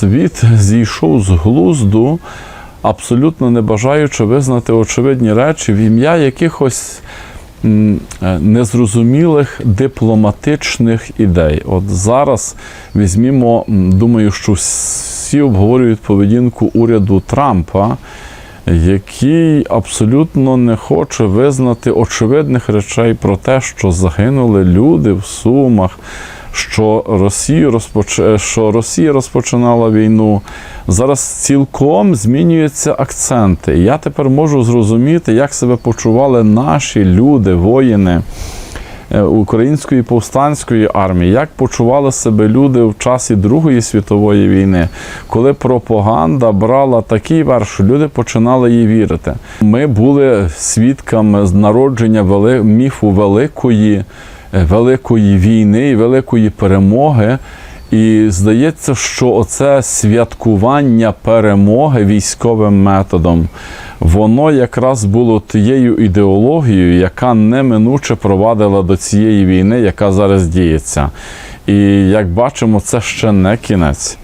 світ зійшов з глузду, абсолютно не бажаючи визнати очевидні речі в ім'я якихось е, незрозумілих дипломатичних ідей. От зараз візьмімо, думаю, що всі обговорюють поведінку уряду Трампа, який абсолютно не хоче визнати очевидних речей про те, що загинули люди в Сумах. Що Росія, розпоч... що Росія розпочинала війну, зараз цілком змінюються акценти. Я тепер можу зрозуміти, як себе почували наші люди, воїни е, Української повстанської армії, як почували себе люди в часі Другої світової війни, коли пропаганда брала такий верх, що люди починали їй вірити. Ми були свідками народження вели... міфу великої, е, великої війни і великої перемоги. І здається, що оце святкування перемоги військовим методом, воно якраз було тією ідеологією, яка неминуче провадила до цієї війни, яка зараз діється. І як бачимо, це ще не кінець.